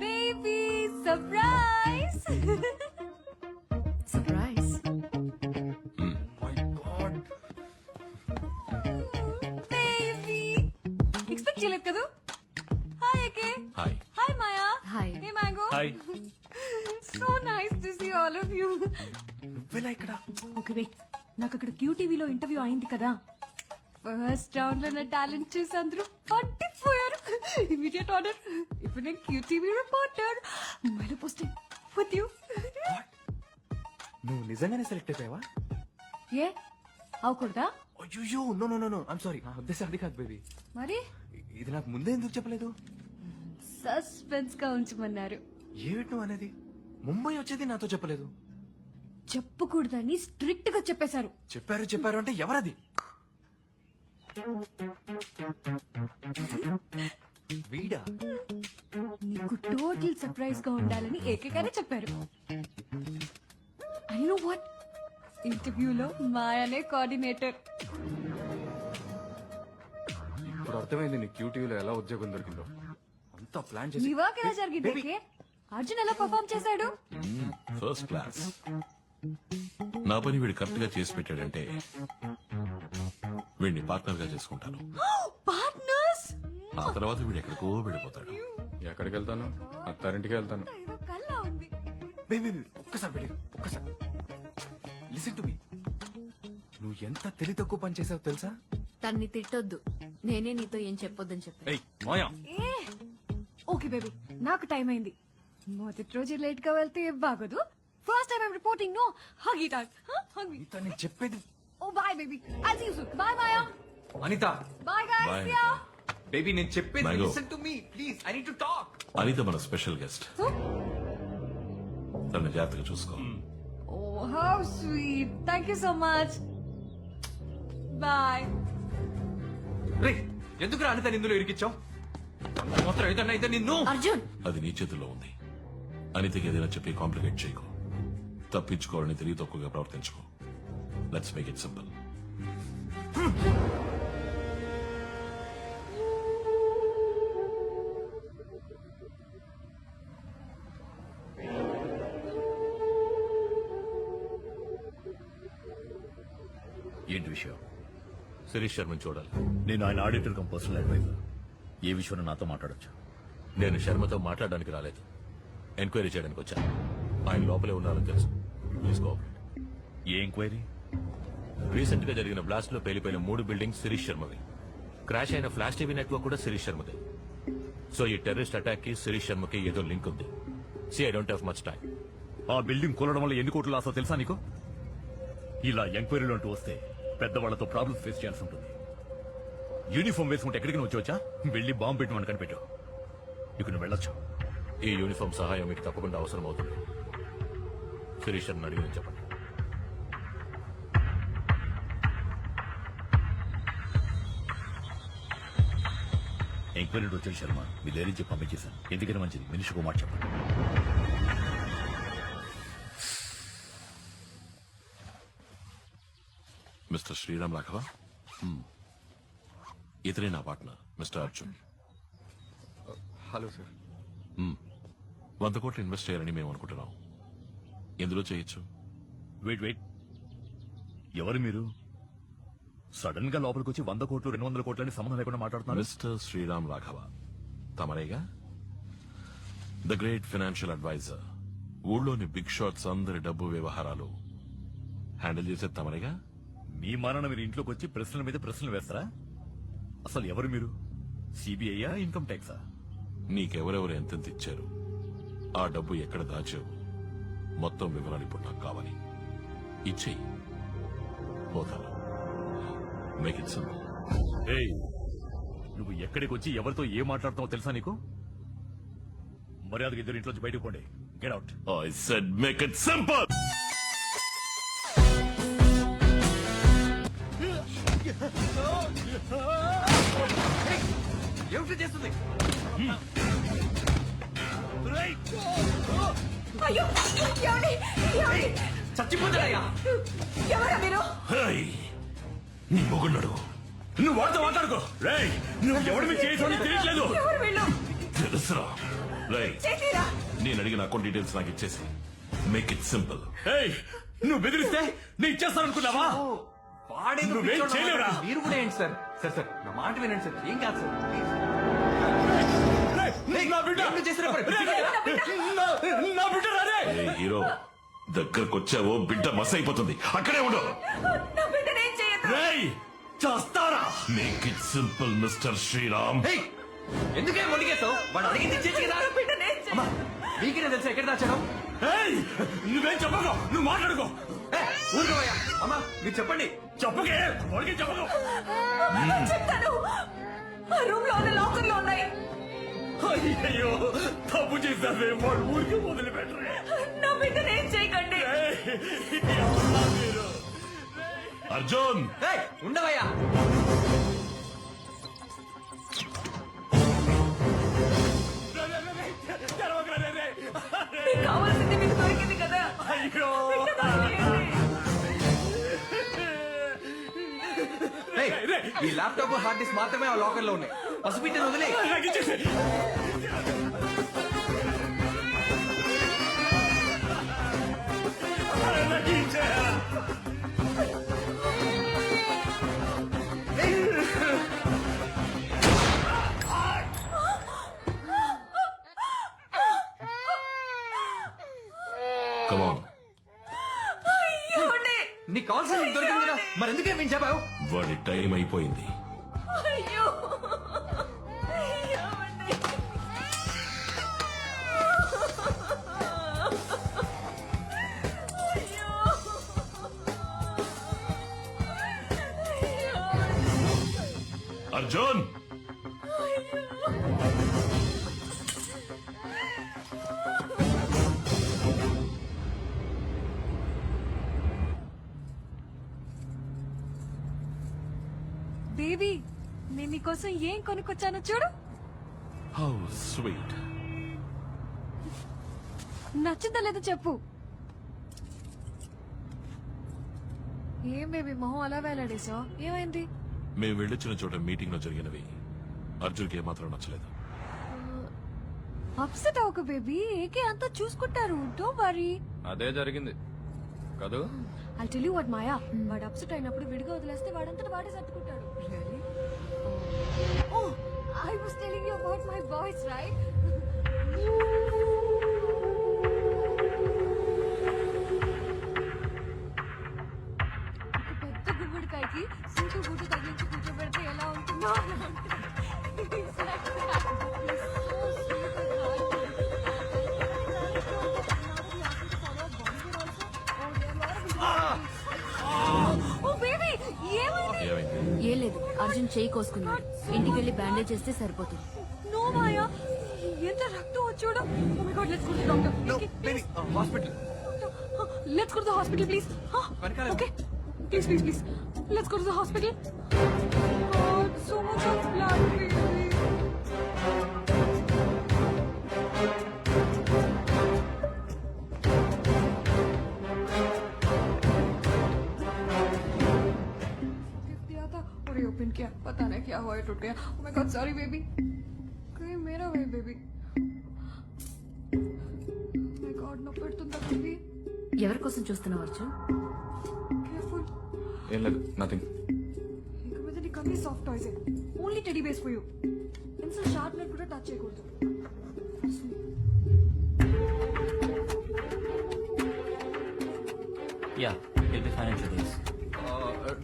Baby surprise surprise baby expect చేయలేదు కదా? Hi so nice to see all of you నువ్వెలా ఇక్కడ. Okay wait నాకు అక్కడ క్యూ టీవీలో ఇంటర్వ్యూ అయింది కదా. ఫస్ట్ రౌండ్లో నా టాలెంట్ చూసి అందరూ పట్టిపోయారు. ఇమీడియట్ ఆర్డర్ ఇప్పుడు నేను క్యూ టీవీ రిపోర్టర్ ముంబైలో పోస్టింగ్ విత్ యూ నువ్వు నిజంగానే సెలెక్ట్ అయిపోయావా ఏ? అవకూడదా? అయ్యో no no no no I'm sorry నా ఉద్దేశం అది కాదు బేబీ మరి? ఇది నాకు ముందే ఎందుకు చెప్పలేదు? సస్పెన్స్గా ఉంచమన్నారు. ఏమిటి నువ్వు అనేది? ముంబై వచ్చేది నాతో చెప్పలేదు. చెప్పకూడదని స్ట్రిక్ట్గా చెప్పేశారు. చెప్పారు చెప్పారు అంటే ఎవరది? వీడా? నీకు టోటల్ సర్ప్రైజ్గా ఉండాలని ఏకగానే చెప్పారు. I know what? ఇంటర్వ్యూలో మాయనే కోఆర్డినేటర్. ఇప్పుడు అర్థమైంది నీ క్యూటీవీలో ఎలా ఉద్యోగం దొరికిందో. అంతా ప్లాన్ నీ వర్క్ ఎలా జరిగింది. అర్జున్ ఎలా పర్ఫామ్ చేశాడు? ఫస్ట్ క్లాస్ నా పని వీడు కరెక్ట్గా చేసి పెట్టాడంటే వీడిని పార్ట్నర్గా చేసుకుంటాను. పార్ట్నర్స్ ఆ తర్వాత వీడు ఎక్కడికో వెళ్ళిపోతాడు. ఎక్కడికి వెళ్తాను. అత్తారింటికి వెళ్తాను ఒక్కసారి బేబీ ఒక్కసారి. లిసన్ టు మీ నువ్వు ఎంత తెలివి తక్కువ పని చేసావు తెలుసా? తన్ని తిట్టొద్దు. నేనే నీతో ఏం చెప్పొద్దని చెప్పాను. ఏయ్ మాయా. ఏ? Okay baby. నాకు టైం అయింది. మొదటి రోజు లేట్గా వెళ్తే బాగోదు first time I'm reporting no hug it hug me Anitha నేను చెప్పేది ఓ bye baby I see you soon bye Maya Anitha bye Bye, guys Anita. Baby నేను చెప్పేది Mango. Listen to me please I need to talk Anitha మన special guest తన జాగ్రత్తగా చూసుకో how sweet. Thank you so much. Bye. రే ఎందుకు రా అనిత నిందులో ఇరికిచ్చావు మాత్రం ఏదన్నా అయితే నిన్ను అర్జున్ అది నీ చేతుల్లో ఉంది అనితకి ఏదైనా చెప్పి కాంప్లికేట్ చేయకు. తప్పించుకోవాలని తెలివి తక్కువగా ప్రవర్తించుకో. లెట్స్ మేక్ ఇట్ సింపుల్ ఏంటి విషయం? శిరీష్ శర్మని చూడాలి. నేను ఆయన ఆడిటర్ కమ్ పర్సనల్ అడ్వైజర్ ఏ విషయంలో నాతో మాట్లాడొచ్చు. నేను శర్మతో మాట్లాడడానికి రాలేదు. ఎంక్వైరీ చేయడానికి వచ్చాను ఆయన లోపలే ఉన్నారని తెలుసు. ప్లీజ్ కోఆపరేట్ ఏ ఎంక్వైరీ? రీసెంట్గా జరిగిన బ్లాస్ట్లో పేలిపోయిన మూడు బిల్డింగ్స్ శిరీష్ శర్మవి. క్రాష్ అయిన ఫ్లాష్ టీవీ నెట్వర్క్ కూడా శిరీష్ శర్మదే. సో ఈ టెర్రరిస్ట్ అటాక్కి శిరీష్ శర్మకి ఏదో లింక్ ఉంది. See I don't have much time ఆ బిల్డింగ్ కూలడం వల్ల ఎన్ని కోట్లు లాసో తెలుసా నీకు? ఇలా ఎంక్వైరీలు అంటూ వస్తే పెద్దవాళ్ళతో ప్రాబ్లమ్స్ ఫేస్ చేయాల్సి ఉంటుంది. యూనిఫామ్ వేసుకుంటే ఎక్కడికి నువ్వు వచ్చా వెళ్ళి బాంబు పెట్టి మనకు కనిపెట్టు. ఇక నువ్వు వెళ్ళొచ్చు. ఈ యూనిఫామ్ సహాయం మీకు తప్పకుండా అవసరం అవుతుంది శిరీష్ శర్మని అడిగి చెప్పండి. ఎంక్వైరీ వచ్చాడు శర్మ మీ. ధైర్యం చెప్పి పంపించేశాను. ఎందుకని మంచిది. మినిషికి మాట చెప్పండి. మిస్టర్ శ్రీరామ్ రాఘవ. ఇతనే నా partner mister Arjun. Hello sir. వంద కోట్లు ఇన్వెస్ట్ చేయాలని మేము అనుకుంటున్నాం. ఎందులో చేయొచ్చు? Wait wait. ఎవరు మీరు? సడన్గా లోపలికి వచ్చి వంద కోట్లు రెండు వందల కోట్లని సంబంధం లేకుండా మాట్లాడుతున్నారు. మిస్టర్ శ్రీరామ్ రాఘవ తమరేగా? ద గ్రేట్ ఫైనాన్షియల్ అడ్వైజర్ ఊళ్ళోని బిగ్ షాట్స్ అందరి డబ్బు వ్యవహారాలు హ్యాండిల్ చేసేది తమరేగా? మీ మరణ మీరు ఇంట్లోకి వచ్చి ప్రశ్నల మీద ప్రశ్నలు వేస్తారా? అసలు ఎవరు మీరు? సిబిఐయా ఇన్కమ్ ట్యాక్సా? నీకెవరెవరు ఎంతెంత ఇచ్చారు? ఆ డబ్బు ఎక్కడ దాచావు? మొత్తం వివరాలు ఇప్పుడు నాకు కావాలి. ఇచ్చేయి. పోతాను మేక్ ఇట్ సింపుల్ ఏయ్ నువ్వు ఎక్కడికి వచ్చి ఎవరితో ఏం మాట్లాడుతావో తెలుసా నీకు? మర్యాదగా ఇద్దరు ఇంట్లోంచి బయటకు పోండి. Get out I said make it simple! ఏమిటి చేస్తుంది? అయ్యో ఏమండి? ఏమండి? చచ్చిపోతాడయ్యా. ఎవరా మీరు? హేయ్, నీ మొగున్నాడు నువ్వు వాడితో మాట్లాడుకో. రేయ్ నువ్వు ఎవరి మీద చేసి తెలియట్లేదు. ఎవరు వీళ్ళు? తెలుసురా. రై చేతిరా. నేను అడిగిన అకౌంట్ డీటెయిల్స్ నాకు ఇచ్చేసి. మేక్ ఇట్ సింపుల్ ఏయ్ నువ్వు బెదిరిస్తే నేను ఇచ్చేస్తాననుకున్నావా? వాడేదో నువ్వేం పిచ్చోడు చేయలేవురా? మీరు కూడా ఏంటి సార్? సార్ సార్ నా మాట వినండి సార్. ఏం కాదు సార్? ప్లీజ్. నా బిడ్డ. నా- బిడ్డ. ఏ హీరో దగ్గరకు వచ్చావో బిడ్డ మస్ అయిపోతుంది. అక్కడే ఉండు. చేస్తారా? Make it simple mister Sriram ఎందుకే మొలిగేస్తావు వాడు అడిగింది చేసి కదా. నా బిడ్డను ఏం చేయొద్దు. అమ్మా మీకేనే తెలుసా ఎక్కడ దాచాను? ఏయ్ నువ్వేం చెప్పకు. నువ్వు మాట్లాడుకో. ఊరుకోవయ్యా అమ్మా మీరు చెప్పండి. చెప్పకే. చెప్పకు. చెప్తాను. ఆ రూమ్లో లాకర్లో ఉన్నాయి. అయ్యో తప్పు చేశావే వాడు ఊరికి మొదలు పెట్టరే నా బిడ్డను ఏం చేయకండి. అర్జున్. ఉండవయ్యా. కావాల్సింది మీకు దొరికింది కదా. అయ్యో. ఈ ల్యాప్టాప్ హార్డ్ డిస్క్ మాత్రమే ఆ లాకర్లో ఉన్నాయి. పసిబిడ్డను వదిలే. కమాన్ ఏమండి నీకు కావాల్సింది నీకు దొరికింది కదా మరి ఎందుకే మేము చెప్పావు వాడి టైం అయిపోయింది. అర్జున్! బేబీ నేను నీకోసం ఏం కొనుక్కొచ్చానో చూడు. హౌ స్వీట్ నచ్చిందా లేదో చెప్పు. ఏం బేబీ మొహం అలా వేలాడేసా ఏమైంది? మేము వెళ్ళొచ్చిన చోట మీటింగ్లో జరిగినవి. అర్జున్కి ఏమాత్రం నచ్చలేదు. అప్సెట్ అవ్వకు బేబీ. ఏకే అంతా చూసుకుంటారు. డోంట్ వరీ అదే జరిగింది. కదూ? I tell you what Maya. వాడు అప్సెట్ అయినప్పుడు విడిగా వదిలేస్తే వాడంతట వాడే సర్దుకుంటాడు. Really oh I was telling you about my boys right ఏం లేదు అర్జున్ చేయి కోసుకున్నాడు ఇంటికి వెళ్ళి బ్యాండేజ్ చేస్తే సరిపోతుంది. నో మాయా ఎంత రక్తం వచ్చాడు? ఓ my God let's go to doctor baby hospital let's go to the hospital please. Okay please please please let's go to the hospital और ये ओपन किया पता नहीं क्या हुआ ये टूट गया oh my god sorry baby कहीं मेरा वही baby oh my god నొప్పి పెడుతుందా baby ఎవరి కోసం చూస్తున్నావు అర్జున్ careful ఏం లేదు నథింగ్ ఇక మీద నీకు అన్ని soft toys only teddy bears for you pencil sharpener కూడా టచ్ చేయకూడదు Yeah, he'll be fine in two days.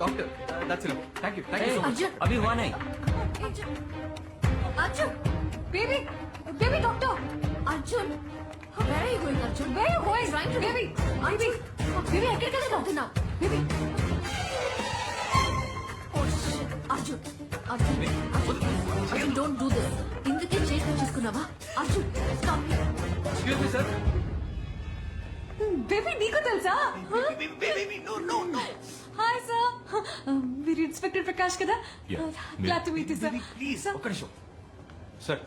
Doctor that's it thank you thank you so much Arjun Abhi, one eye. Arjun Arjun baby baby doctor Arjun where are you going Arjun are you going? Trying to- Baby, Arjun baby ఎక్కడికి వెళ్తున్నావు baby Arjun Arjun Arjun Arjun don't do this ఇందుకే చేసి చేసుకున్నావా Arjun stop excuse me sir baby నీకు తెలుసా hi sir మీరు inspector Prakash కదా? Yeah, glad to meet you sir please ఒక్క నిమిషం. సార్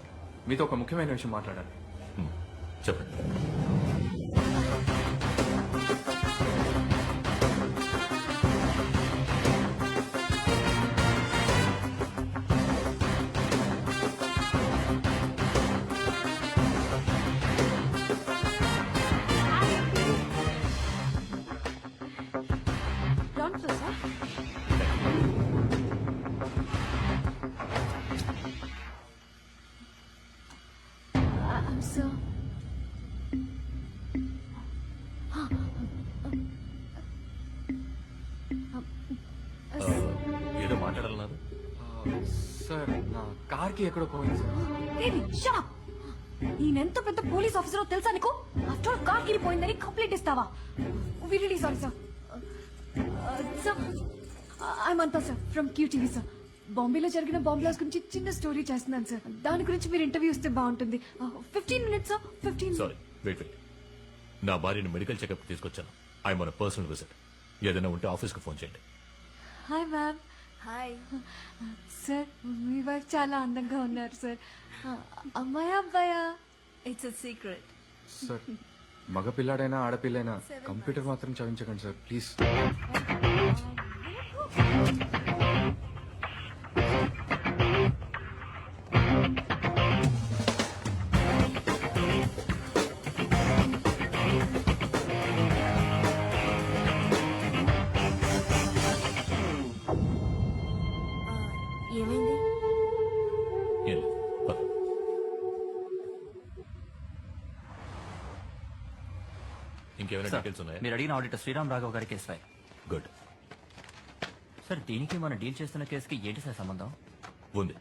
మీతో ఒక ముఖ్యమైన విషయం మాట్లాడాలి. చెప్పండి. కీ ఎక్కడో పోయింది సార్ ఈయనెంత పెద్ద పోలీస్ ఆఫీసరో తెలుసా నీకు? ఆఫ్టర్ కార్ కిరిపోయిందని కంప్లైంట్ ఇస్తావా? Really sorry sir sir I మంతా sir from Q TV sir బాంబేలో జరిగిన బాంబ్ బ్లాస్ గురించి చిన్న స్టోరీ చేస్తున్నాను సార్ దాని గురించి మీరు ఇంటర్వ్యూ ఇస్తే బాగుంటుంది. Fifteen minutes sir fifteen sorry wait wait నా భార్యని మెడికల్ చెకప్ తీసుకొచ్చాను. ఐ మన పర్సనల్ విజిట్ ఏదైనా ఉంటే ఆఫీస్కి ఫోన్ చేయండి. Hi ma'am hi. సార్ మీ వైఫ్ చాలా అందంగా ఉన్నారు సార్. అమ్మాయా అబ్బాయా? ఇట్స్ అ సీక్రెట్ సార్ మగ పిల్లాడైనా ఆడపిల్లైనా కంప్యూటర్ మాత్రం చదివించకండి సార్. ప్లీజ్. సార్ డీటెయిల్స్ ఉన్నాయా మీరు అడిగిన ఆడిటర్ శ్రీరామ్ రాఘవ్ గారి కేసు ఫైల్ గుడ్. సార్ దీనికి మనం డీల్ చేస్తున్న కేసుకి ఏంటి సార్ సంబంధం? ఉంది.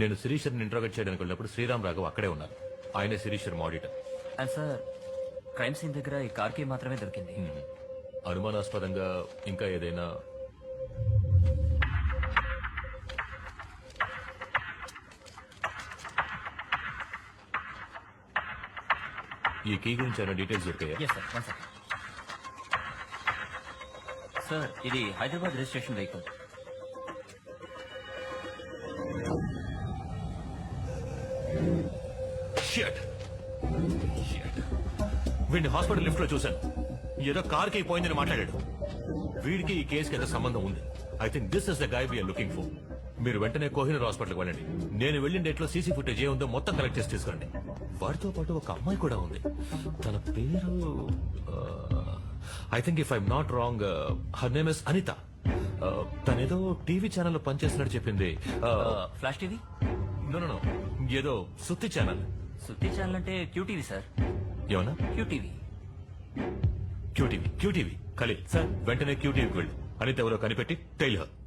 నేను శిరీషర్ని ఇంట్రోగేట్ చేయడానికి వెళ్ళినప్పుడు శ్రీరామ్ రాఘవ్ అక్కడే ఉన్నారు. ఆయనే శిరీషర్ auditor and sir crime scene దగ్గర ఈ కార్కి మాత్రమే దొరికింది. అనుమానాస్పదంగా ఇంకా ఏదైనా ఈ కీ గురించి ఏమైనా details దొరికాయా? Yes sir one sir sir ఇది హైదరాబాద్ రిజిస్ట్రేషన్ వెహికల్. వీడిని హాస్పిటల్ లిఫ్ట్లో చూశాను. ఏదో కార్కి పోయిందని మాట్లాడాడు. వీడికి ఈ కేసుకి ఏదో సంబంధం ఉంది. I think this is the guy we're looking for మీరు వెంటనే కోహినూర్ హాస్పిటల్కి వెళ్ళండి. నేను వెళ్ళిన డేట్లో సీసీ ఫుటేజ్ ఏ ఉందో మొత్తం కలెక్ట్ చేసి తీసుకురండి. వాడితో పాటు ఒక అమ్మాయి కూడా ఉంది. తన పేరు I think if I'm not wrong her name is Anitha తనేదో టీవీ ఛానల్లో పనిచేస్తున్నట్టు చెప్పింది. ఫ్లాష్ టీవీ నో నో ఏదో సుత్తి ఛానల్. సుత్తి ఛానల్ అంటే క్యూటీవీ సార్. ఏమన్నా? QTV. QTV QTV. Khaleel sir వెంటనే క్యూటీవీకి వెళ్ళు. అనిత ఎవరో కనిపెట్టి టైల్